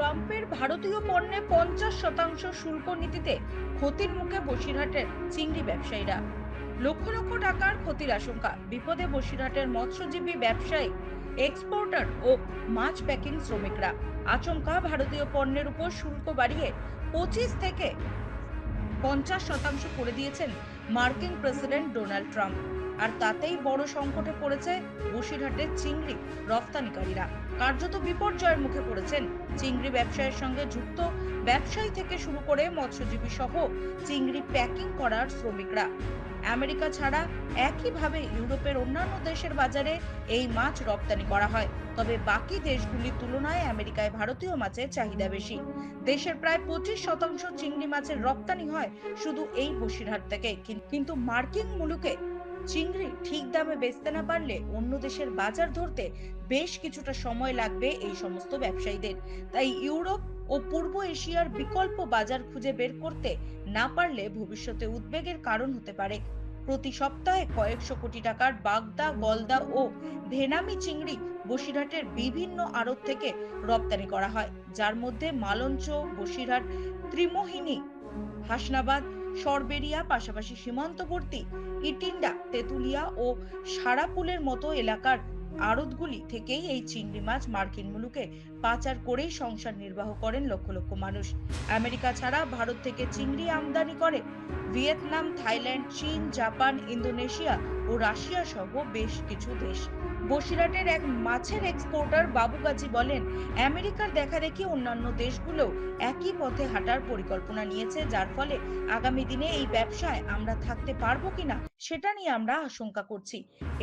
ট্রাম্পের ভারতীয় পণ্যে পঞ্চাশ শতাংশ শুল্ক নীতিতে ক্ষতির মুখে বসিরহাটের চিংড়ি ব্যবসায়ীরা। লক্ষ লক্ষ টাকার ক্ষতির আশঙ্কা। বিপদে বসিরহাটের মৎস্যজীবী ব্যবসায়ী, এক্সপোর্টার ও মাছ প্যাকিং শ্রমিকরা। আচমকা ভারতীয় পণ্যের উপর শুল্ক বাড়িয়ে পঁচিশ থেকে পঞ্চাশ শতাংশ করে দিয়েছেন মার্কিন প্রেসিডেন্ট ডোনাল্ড ট্রাম্প। আর তাতেই বড় সংকটে পড়েছে বসিরহাটের চিংড়ি রফতানিকারীরা। কার্যত বিপর্যয়ের মুখে পড়েছেন চিংড়ি ব্যবসায়ের সঙ্গে যুক্ত ব্যবসায়ী থেকে শুরু করে মৎস্যজীবী সহ চিংড়ি প্যাকিং করার শ্রমিকরা। আমেরিকা ছাড়া একইভাবে ইউরোপের অন্যান্য দেশের বাজারে এই মাছ রপ্তানি করা হয়। তবে বাকি দেশগুলির তুলনায় আমেরিকায় ভারতীয় মাছের চাহিদা বেশি। দেশের প্রায় পঁচিশ শতাংশ চিংড়ি মাছের রপ্তানি হয় শুধু এই বসিরহাট থেকে। কিন্তু মার্কিন মুলুকে চিংড়ি ঠিক দামে বেচতে না পারলে অন্য দেশের বাজার ধরতে বেশ কিছুটা সময় লাগবে এই সমস্ত ব্যবসায়ীদের। তাই ইউরোপ ও পূর্ব এশিয়ার বিকল্প বাজার খুঁজে বের করতে না পারলে ভবিষ্যতে উদ্বেগের কারণ হতে পারে। প্রতি সপ্তাহে কয়েকশো কোটি টাকার বাগদা, গলদা ও ভেনামি চিংড়ি বসিরহাটের বিভিন্ন আড়ত থেকে রপ্তানি করা হয়, যার মধ্যে মালঞ্চ, বসিরহাট, ত্রিমোহিনী, হাসনাবাদ সরবেরিয়া, পাশাপাশি সীমান্তবর্তী ইটিন্ডা, তেতুলিয়া ও সারাপুলের মতো এলাকার আড়তগুলি থেকেই এই চিংড়ি মাছ মার্কিন মুলুকে পাচার করেই সংসার নির্বাহ করেন লক্ষ লক্ষ মানুষ। আমেরিকা ছাড়া ভারত থেকে চিংড়ি আমদানি করে ভিয়েতনাম, থাইল্যান্ড, চীন, জাপান, ইন্দোনেশিয়া ও রাশিয়া সহ বেশ কিছু দেশ। বসিরহাটের এক মাছের এক্সপোর্টার বাবু গাজী বলেন, আমেরিকার দেখাদেখি অন্যান্য দেশগুলো একই পথে হাঁটার পরিকল্পনা নিয়েছে, যার ফলে আগামী দিনে এই ব্যবসায় আমরা থাকতে পারব কিনা সেটা নিয়ে আমরা আশঙ্কা করছি।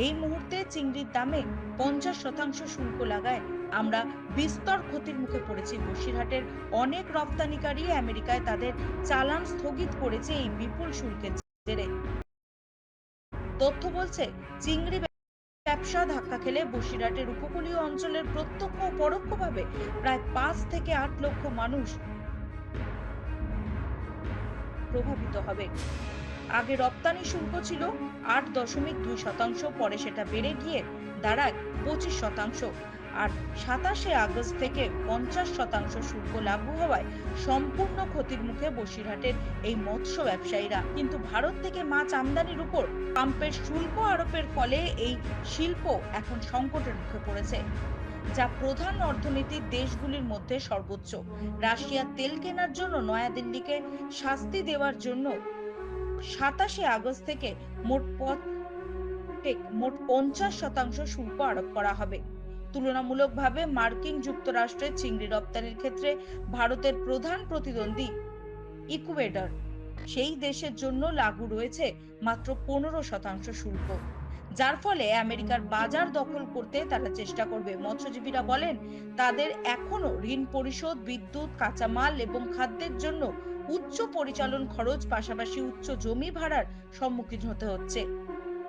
এই মুহূর্তে চিংড়ির দামে পঞ্চাশ শতাংশ শুল্ক লাগায় আমরা বিস্তর ক্ষতির মুখে পড়েছি। বসিরহাটের অনেক রপ্তানিকারী আমেরিকায় তাদের চালান স্থগিত করেছে এই বিপুল শুল্কের জেরে। তথ্য বলছে, চিংড়ি ব্যবসা ধাক্কা খেলে বসিরহাটের উপকূলীয় অঞ্চলের প্রত্যক্ষ ও পরোক্ষভাবে প্রায় পাঁচ থেকে আট লক্ষ মানুষ প্রভাবিত হবে। আগে রপ্তানি শুল্ক ছিল আট দশমিক দুই শতাংশ, পরে সেটা বেড়ে গিয়ে দাঁড়ায় পঁচিশ শতাংশ। আর সাতাশে আগস্ট থেকে পঞ্চাশ শতাংশ শুল্ক লাগু হওয়ায় সম্পূর্ণ ক্ষতির মুখে বসিরহাটের এই মৎস্য ব্যবসায়ীরা। কিন্তু ভারত থেকে মাছ আমদানির উপর পাম্পের শুল্ক আরোপের ফলে এই শিল্প এখন সংকটের মুখে পড়েছে, যা প্রধান অর্থনীতির দেশগুলির মধ্যে সর্বোচ্চ। রাশিয়ার তেল কেনার জন্য নয়াদিল্লিকে শাস্তি দেওয়ার জন্য সাতাশে আগস্ট থেকে মোট পথ মোট পঞ্চাশ শতাংশ শুল্ক আরোপ করা হবে। তুলনামূলকভাবে মার্কিন যুক্তরাষ্ট্রের চিংড়ি রপ্তানির ক্ষেত্রে ভারতের প্রধান প্রতিদ্বন্দ্বী ইকুয়েডর। সেই দেশের জন্য লাগু রয়েছে মাত্র পনেরো শতাংশ শুল্ক, যার ফলে আমেরিকার বাজার দখল করতে তারা চেষ্টা করবে। মৎস্যজীবীরা বলেন, তাদের এখনও ঋণ পরিশোধ, বিদ্যুৎ, কাঁচামাল এবং খাদ্যের জন্য উচ্চ পরিচালন খরচ, পাশাপাশি উচ্চ জমি ভাড়ার সম্মুখীন হতে হচ্ছে।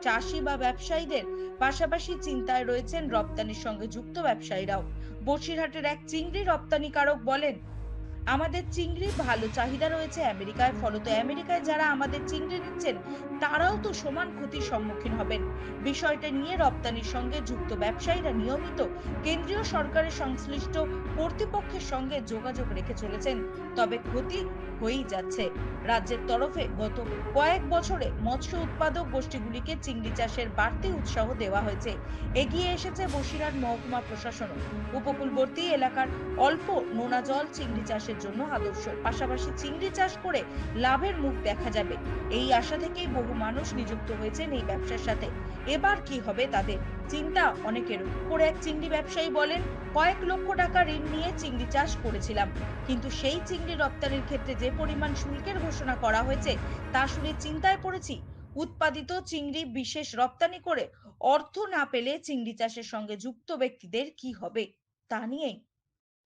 চাষি বা ব্যবসায়ীদের পাশাপাশি চিন্তায় রয়েছেন রপ্তানির সঙ্গে যুক্ত ব্যবসায়ীরাও। বসিরহাটের এক চিংড়ি রপ্তানিকারক বলেন আমাদের চিংড়ির ভালো চাহিদা রয়েছে আমেরিকায়, ফলত আমেরিকায় যারা আমাদের চিংড়ি নিচ্ছেন, তারাও তো সমান ক্ষতির সম্মুখীন হবেন। বিষয়টা নিয়ে রপ্তানির সঙ্গে যুক্ত ব্যবসায়ীরা নিয়মিত কেন্দ্রীয় সরকারের সংশ্লিষ্ট কর্তৃপক্ষের সঙ্গে যোগাযোগ রেখে চলেছেন। তবে ক্ষতি হয়েই যাচ্ছে। রাজ্যের তরফে গত কয়েক বছরে মৎস্য উৎপাদক গোষ্ঠীগুলিকে চিংড়ি চাষের বাড়তি উৎসাহ দেওয়া হয়েছে। এগিয়ে এসেছে বসিরহাট মহকুমা প্রশাসন উপকূলবর্তী এলাকার অল্প নোনা জল চিংড়ি চাষের জন্য আদর্শ পাশাপাশি চিংড়ি চাষ করে লাভের মুখ দেখা যাবে। এই আশা থেকেই বহু মানুষ নিযুক্ত হয়েছেন এই ব্যবসার সাথে। এবার কি হবে তাদের চিন্তা অনেকের করে এক চিংড়ি ব্যবসায়ী বলেন, কয়েক লক্ষ টাকা ঋণ নিয়ে চিংড়ি চাষ করেছিলাম। কিন্তু সেই চিংড়ি রপ্তানির ক্ষেত্রে যে পরিমাণ শুল্কের ঘোষণা করা হয়েছে, তা শুনে চিন্তায় পড়েছি। উৎপাদিত চিংড়ি বিশেষ রপ্তানি করে অর্থ না পেলে চিংড়ি চাষের সঙ্গে যুক্ত ব্যক্তিদের কি হবে? তা নিয়েই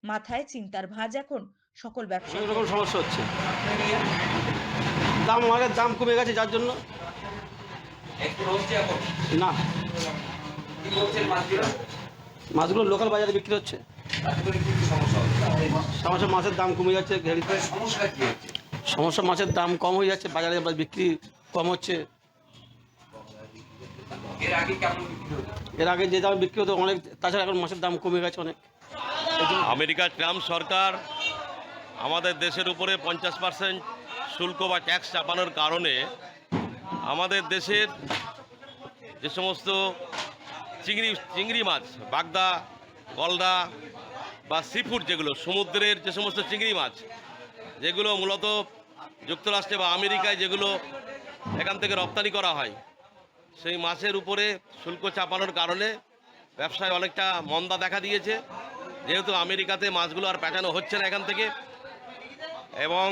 মাথায় চিন্তার ভাঁজ এখন। সকল অনেক ব্যবসায়ী রকম সমস্যা হচ্ছে। দাম মালের দাম কমে গেছে যার জন্য। না। মাছগুলো? মাছগুলো লোকাল বাজারে বিক্রি হচ্ছে। সমস্যা মাছের দাম কমে যাচ্ছে সমস্যা কি হচ্ছে? সমস্যা মাছের দাম কম হয়ে যাচ্ছে বাজারে বিক্রি কম হচ্ছে। এর আগে যে দাম বিক্রি হতো অনেক তাছাড়া এখন মাছের দাম কমে গেছে অনেক। আমেরিকার ট্রাম্প সরকার আমাদের দেশের উপরে পঞ্চাশ পার্সেন্ট শুল্ক বা ট্যাক্স চাপানোর কারণে আমাদের দেশের যে সমস্ত চিংড়ি চিংড়ি মাছ, বাগদা গলদা বা সিফুড যেগুলো, সমুদ্রের যে সমস্ত চিংড়ি মাছ, যেগুলো মূলত যুক্তরাষ্ট্রে বা আমেরিকায় যেগুলো এখান থেকে রপ্তানি করা হয়, সেই মাছের উপরে শুল্ক চাপানোর কারণে ব্যবসায় অনেকটা মন্দা দেখা দিয়েছে। যেহেতু আমেরিকাতে মাছগুলো আর পেঁচানো হচ্ছে না এখান থেকে এবং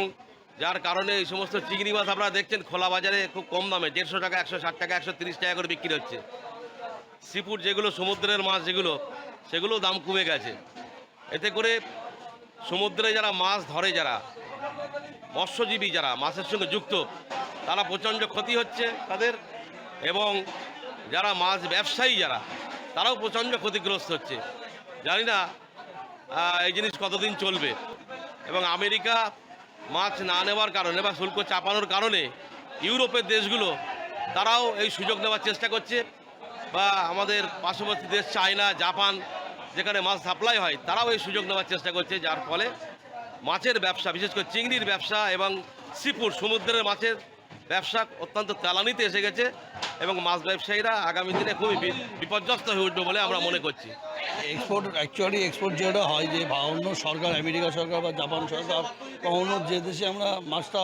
যার কারণে এই সমস্ত চিংড়ি মাছ আপনারা দেখছেন, খোলা বাজারে খুব কম দামে, দেড়শো টাকা, একশো ষাট টাকা, একশো তিরিশ টাকা করে বিক্রি হচ্ছে। সিফুড যেগুলো, সমুদ্রের মাছ যেগুলো, সেগুলো দাম কমে গেছে। এতে করে সমুদ্রে যারা মাছ ধরে, যারা মৎস্যজীবী যারা মাছের সঙ্গে যুক্ত, তারা প্রচণ্ড ক্ষতি হচ্ছে তাদের এবং যারা মাছ ব্যবসায়ী যারা, তারাও প্রচণ্ড ক্ষতিগ্রস্ত হচ্ছে। জানি না এই জিনিস কতদিন চলবে। এবং আমেরিকা মাছ না নেওয়ার কারণে বা শুল্ক চাপানোর কারণে ইউরোপের দেশগুলো, তারাও এই সুযোগ নেওয়ার চেষ্টা করছে। বা আমাদের পার্শ্ববর্তী দেশ চায়না, জাপান, যেখানে মাছ সাপ্লাই হয়, তারাও এই সুযোগ নেওয়ার চেষ্টা করছে, যার ফলে মাছের ব্যবসা, বিশেষ করে চিংড়ির ব্যবসা এবং সিপুর, সমুদ্রের মাছের ব্যবসা অত্যন্ত তেলানিতে এসে গেছে এবং মাছ ব্যবসায়ীরা আগামী দিনে খুবই বিপর্যস্ত হয়ে উঠবে বলে আমরা মনে করছি। এক্সপোর্ট অ্যাকচুয়ালি এক্সপোর্ট যেটা হয় যে অন্য সরকার, আমেরিকা সরকার বা জাপান সরকার বা অন্য যে দেশে আমরা মাছটা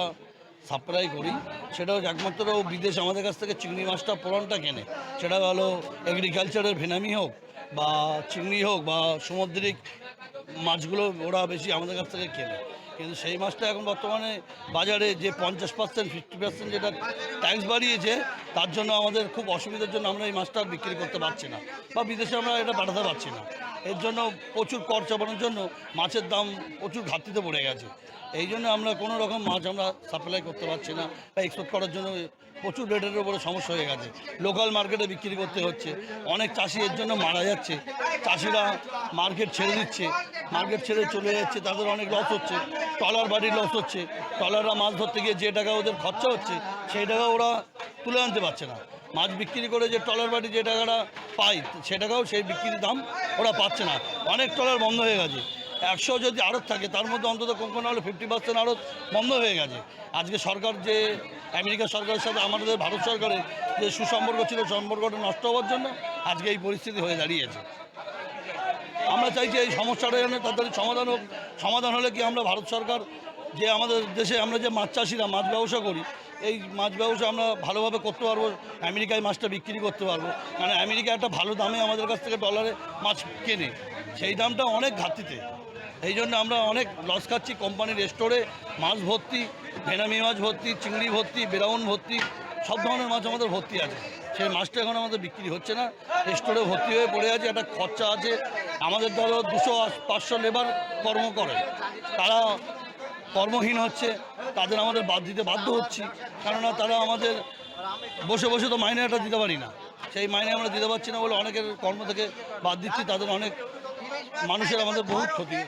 সাপ্লাই করি সেটা একমাত্র বিদেশ আমাদের কাছ থেকে চিংড়ি মাছটা পোড়নটা কেনে। সেটা হলো এগ্রিকালচারের ভেনামি হোক বা চিংড়ি হোক বা সামুদ্রিক মাছগুলো ওরা বেশি আমাদের কাছ থেকে কেনে। কিন্তু সেই মাছটা এখন বর্তমানে বাজারে যে পঞ্চাশ পার্সেন্ট ফিফটি পার্সেন্ট যেটা ট্যাক্স বাড়িয়েছে, তার জন্য আমাদের খুব অসুবিধার জন্য আমরা এই মাছটা বিক্রি করতে পারছি না বা বিদেশে আমরা এটা পাঠাতে পারছি না। এর জন্য প্রচুর কর চাপানোর জন্য মাছের দাম প্রচুর ঘাটতিতে পড়ে গেছে। এই জন্য আমরা কোনো রকম মাছ আমরা সাপ্লাই করতে পারছি না বা এক্সপোর্ট করার জন্য প্রচুর রেটের উপরে সমস্যা হয়ে গেছে। লোকাল মার্কেটে বিক্রি করতে হচ্ছে। অনেক চাষি এর জন্য মারা যাচ্ছে। চাষিরা মার্কেট ছেড়ে দিচ্ছে। মার্কেট ছেড়ে চলে যাচ্ছে, তাদের অনেক লস হচ্ছে। টলার বাড়ির লস হচ্ছে। টলাররা মাছ ধরতে গিয়ে যে টাকা ওদের খরচা হচ্ছে, সেই টাকা ওরা তুলে আনতে পারছে না। মাছ বিক্রি করে যে টলার বাড়ি যে টাকাটা পায়, সে টাকাও সেই বিক্রির দাম ওরা পাচ্ছে না। অনেক টলার বন্ধ হয়ে গেছে। একশো যদি আড়ত থাকে, তার মধ্যে অন্তত কোন কোনো হলে ফিফটি পার্সেন্ট আড়ত বন্ধ হয়ে গেছে। আজকে সরকার যে আমেরিকা সরকারের সাথে, আমাদের ভারত সরকারের যে সুসম্পর্ক ছিল, সম্পর্কটা নষ্ট হওয়ার জন্য আজকে এই পরিস্থিতি হয়ে দাঁড়িয়েছে। আমরা চাইছি এই সমস্যাটা যেন তাড়াতাড়ি সমাধান হোক। সমাধান হলে কি আমরা ভারত সরকার যে আমাদের দেশে আমরা যে মাছ চাষিরা, মাছ ব্যবসা করি, এই মাছ ব্যবসা আমরা ভালোভাবে করতে পারব, আমেরিকায় মাছটা বিক্রি করতে পারব। কারণ আমেরিকা একটা ভালো দামে আমাদের কাছ থেকে ডলারে মাছ কেনে। সেই দামটা অনেক ঘাটতিতে। এই জন্য আমরা অনেক লস খাচ্ছি কোম্পানির স্টোরে মাছ ভর্তি, ভেনামি মাছ ভর্তি, চিংড়ি ভর্তি, বেরাউন ভর্তি, সব ধরনের মাছ আমাদের ভর্তি আছে। সেই মাছটা এখন আমাদের বিক্রি হচ্ছে না। স্টোরে ভর্তি হয়ে পড়ে আছে, একটা খরচা আছে। আমাদের ধরো দুশো পাঁচশো লেবার কর্ম করে। তারা কর্মহীন হচ্ছে, তাদের আমাদের বাদ দিতে বাধ্য হচ্ছি। কেননা তারা আমাদের বসে বসে তো মাইনেটা দিতে পারি না। সেই মাইনে আমরা দিতে পারছি না বলে অনেকের কর্ম থেকে বাদ দিচ্ছি, তাদের অনেক মানুষের আমাদের বহুত ক্ষতি।